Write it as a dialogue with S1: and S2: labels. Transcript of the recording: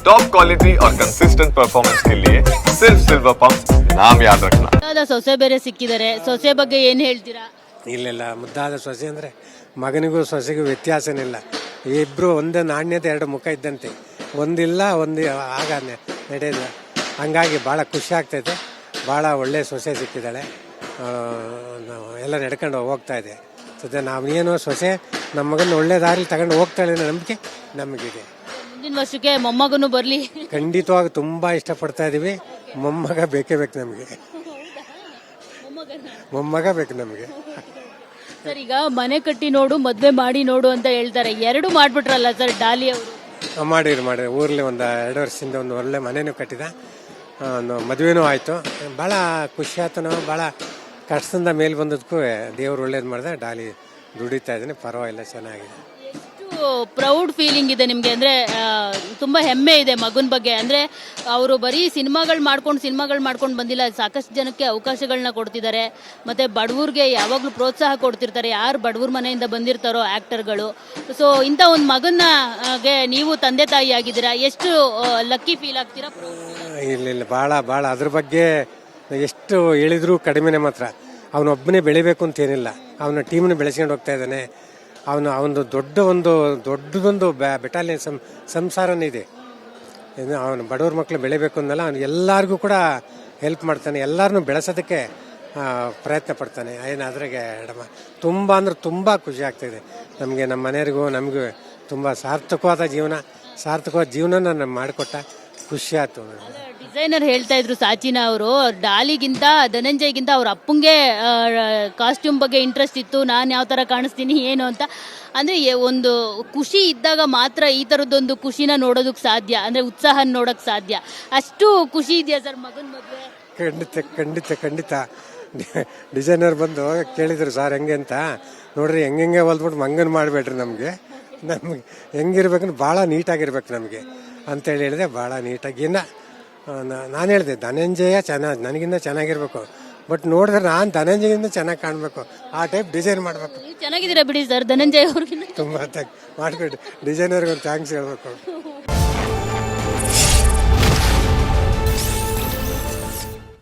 S1: Top quality और consistent performance के लिए सिर्फ सिल्वर पंप नाम याद रखना
S2: ಮುದ್ದಾದ ಸೊಸೆ ಬೇರೆ ಸಿಕ್ಕಿದ್ದಾರೆ ಸೊಸೆ ಬಗ್ಗೆ ಏನ್ ಹೇಳ್ತೀರಾ
S3: ಇಲ್ಲಿಲ್ಲ ಮುದ್ದಾದ ಸೊಸೆ ಅಂದರೆ ಮಗನಿಗೂ ಸೊಸೆಗೂ ವ್ಯತ್ಯಾಸನಿಲ್ಲ ಇಬ್ಬರು ಒಂದೇ ನಾಣ್ಯತೆ ಎರಡು ಮುಖ ಇದ್ದಂತೆ ಒಂದಿಲ್ಲ ಒಂದು ಆಗ ನೆ- ನಡೆಯೋದು ಹಂಗಾಗಿ ಭಾಳ ಖುಷಿ ಆಗ್ತೈತೆ ಭಾಳ ಒಳ್ಳೆ ಸೊಸೆ ಸಿಕ್ಕಿದ್ದಾಳೆ ಆ, ನಾವು ಎಲ್ಲ ನಡ್ಕೊಂಡು ಹೋಗ್ತಾ ಇದೆ ಸದ್ಯ ನಾವೇನು ಸೊಸೆ ನಮ್ಮ ಮಗನ ಒಳ್ಳೆ ದಾರಿ ತಗೊಂಡು ಹೋಗ್ತಾಳೆ ಅನ್ನೋ ನಂಬಿಕೆ ನಮಗಿದೆ
S2: ಮುಂದಿನ ವರ್ಷಕ್ಕೆ ಮೊಮ್ಮಗನು ಬರಲಿ.
S3: ಖಂಡಿತವಾಗಿ ತುಂಬ ಇಷ್ಟಪಡ್ತಾ ಇದೀವಿ. ಮೊಮ್ಮಗ ಬೇಕೇ ಬೇಕು ನಮಗೆ. ಮೊಮ್ಮಗ ಬೇಕು ನಮಗೆ.
S2: ಸರ್ ಈಗ ಮನೆ ಕಟ್ಟಿ ನೋಡು ಮದ್ವೆ ಮಾಡಿ ನೋಡು ಅಂತ ಹೇಳ್ತಾರೆ. ಎರಡು ಮಾಡ್ಬಿಟ್ರಲ್ಲ ಸರ್ ಡಾಲಿ ಅವರು?
S3: ಮಾಡಿರಿ ಮಾಡಿರಿ ಊರಲ್ಲಿ ಒಂದು ಎರಡು ವರ್ಷದಿಂದ ಒಂದು ಒಳ್ಳೆ ಮನೆನೂ ಕಟ್ಟಿದ. ಆ, ಒಂದು ಮದುವೆನೂ ಆಯಿತು. ಭಾಳ ಖುಷಿ ಆಯ್ತು ನಾವು. ಭಾಳ ಕಷ್ಟದಿಂದ ಮೇಲೆ ಬಂದದಕ್ಕೂ ದೇವ್ರು ಒಳ್ಳೇದು ಮಾಡಿದೆ. ಡಾಲಿ ದುಡಿತಾ ಇದ್ದೀನಿ. ಪರವಾಗಿಲ್ಲ ಚೆನ್ನಾಗಿದೆ.
S2: ಪ್ರೌಡ್ ಫೀಲಿಂಗ್ ಇದೆ ನಿಮ್ಗೆ ಅಂದ್ರೆ ತುಂಬಾ ಹೆಮ್ಮೆ ಇದೆ ಮಗನ ಬಗ್ಗೆ. ಅಂದ್ರೆ, ಅವರು ಬರೀ ಸಿನಿಮಾಗಳು ಮಾಡ್ಕೊಂಡು ಸಿನಿಮಾಗಳು ಮಾಡ್ಕೊಂಡು ಬಂದಿಲ್ಲ. ಸಾಕಷ್ಟು ಜನಕ್ಕೆ ಅವಕಾಶಗಳನ್ನ ಕೊಡ್ತಿದ್ದಾರೆ ಮತ್ತೆ ಬಡವ್ರಿಗೆ ಯಾವಾಗ್ಲೂ ಪ್ರೋತ್ಸಾಹ ಕೊಡ್ತಿರ್ತಾರೆ. ಯಾರು ಬಡವ್ರ ಮನೆಯಿಂದ ಬಂದಿರ್ತಾರೋ ಆಕ್ಟರ್ಗಳು. ಸೊ, ಇಂಥ ಒಂದು ಮಗನ್ನ ನೀವು ತಂದೆ ತಾಯಿ ಆಗಿದ್ದೀರಾ? ಎಷ್ಟು ಲಕ್ಕಿ ಫೀಲ್ ಆಗ್ತೀರಾ
S3: ಇಲ್ಲ ಇಲ್ಲ ಭಾಳ ಭಾಳ ಅದ್ರ ಬಗ್ಗೆ ಎಷ್ಟು ಹೇಳಿದ್ರು ಕಡಿಮೆನೆ ಮಾತ್ರ. ಅವನೊಬ್ಬನೇ ಬೆಳಿಬೇಕು ಅಂತ ಏನಿಲ್ಲ. ಅವನ ಟೀಮ್ನ ಬೆಳೆಸ್ಕೊಂಡು ಹೋಗ್ತಾ ಇದ್ದಾನೆ. ಅವನು, ಅವನದು ದೊಡ್ಡ ಒಂದು, ದೊಡ್ಡದೊಂದು ಬೆಟಾಲಿಯನ್ ಸಂ ಸಂಸಾರನೇ ಇದೆ ಅವನು ಬಡವ್ರ ಮಕ್ಕಳು ಬೆಳಿಬೇಕು ಅಂದಲ್ಲ ಅವ್ನು ಎಲ್ಲರಿಗೂ ಕೂಡ ಹೆಲ್ಪ್ ಮಾಡ್ತಾನೆ ಎಲ್ಲರನ್ನೂ ಬೆಳೆಸೋದಕ್ಕೆ ಪ್ರಯತ್ನ ಪಡ್ತಾನೆ. ಏನು ಎಡಮ ತುಂಬ ಅಂದ್ರೆ ತುಂಬ ಖುಷಿ ಆಗ್ತಾಯಿದೆ ನಮಗೆ ನಮ್ಮ ಮನೆಯವ್ರಿಗೂ, ನಮಗೂ ತುಂಬ ಸಾರ್ಥಕವಾದ ಜೀವನ ಸಾರ್ಥಕವಾದ ಜೀವನ ನಾನು ಮಾಡಿಕೊಟ್ಟ. ಖುಷಿ ಆಯ್ತು
S2: ಡಿಸೈನರ್ ಹೇಳ್ತಾ ಇದ್ರು ಸಾಚಿನ ಅವರು ಡಾಲಿಗಿಂತ ಧನಂಜಯ್ಗಿಂತ ಅವ್ರ ಅಪ್ಪಂಗೆ ಕಾಸ್ಟ್ಯೂಮ್ ಬಗ್ಗೆ ಇಂಟ್ರೆಸ್ಟ್ ಇತ್ತು ನಾನು ಯಾವ ತರ ಕಾಣಿಸ್ತೀನಿ ಏನು ಅಂತ. ಅಂದ್ರೆ ಒಂದು ಖುಷಿ ಇದ್ದಾಗ ಮಾತ್ರ ಈ ತರದೊಂದು ಖುಷಿನ ನೋಡೋದಕ್ಕೆ ಸಾಧ್ಯ ಅಂದ್ರೆ ಉತ್ಸಾಹ ನೋಡಕ್ ಸಾಧ್ಯ. ಅಷ್ಟು ಖುಷಿ ಇದೆಯಾ ಸರ್ ಮಗನ ಮದ್ವೆ?
S3: ಖಂಡಿತ ಖಂಡಿತ ಖಂಡಿತ. ಡಿಸೈನರ್ ಬಂದು ಕೇಳಿದ್ರು ಸರ್ ಹೆಂಗೆ ಅಂತ? ನೋಡ್ರಿ ಹೆಂಗೆ ಹೊಲ್ದ್ಬಿಟ್ಟು ಮಂಗನ್ ಮಾಡಬೇಡ್ರಿ ನಮಗೆ. ನಮ್ಗೆ ಹೆಂಗಿರ್ಬೇಕಂದ್ರೆ ಭಾಳ ನೀಟಾಗಿರ್ಬೇಕು ನಮಗೆ. ಅಂತೇಳಿ ಹೇಳಿದೆ ಭಾಳ ನೀಟಾಗಿ. ಇನ್ನು ನಾನು ಹೇಳಿದೆ ಧನಂಜಯ ಚೆನ್ನಾಗಿ ನನಗಿಂತ ಚೆನ್ನಾಗಿರ್ಬೇಕು. ಬಟ್ ನೋಡಿದ್ರೆ ನಾನು ಧನಂಜಯಿಂದ ಚೆನ್ನಾಗಿ ಕಾಣಬೇಕು. ಆ ಟೈಪ್ ಡಿಸೈನ್ ಮಾಡಬೇಕು.
S2: ಚೆನ್ನಾಗಿದ್ದೀರಾ ಬಿಡಿ ಸರ್ ಧನಂಜಯ ಅವ್ರಿಗೆ
S3: ತುಂಬ ಮಾಡಿಕೊಟ್ಟು ಡಿಸೈನರ್ಗೆ ಒಂದು ಥ್ಯಾಂಕ್ಸ್ ಹೇಳ್ಬೇಕು.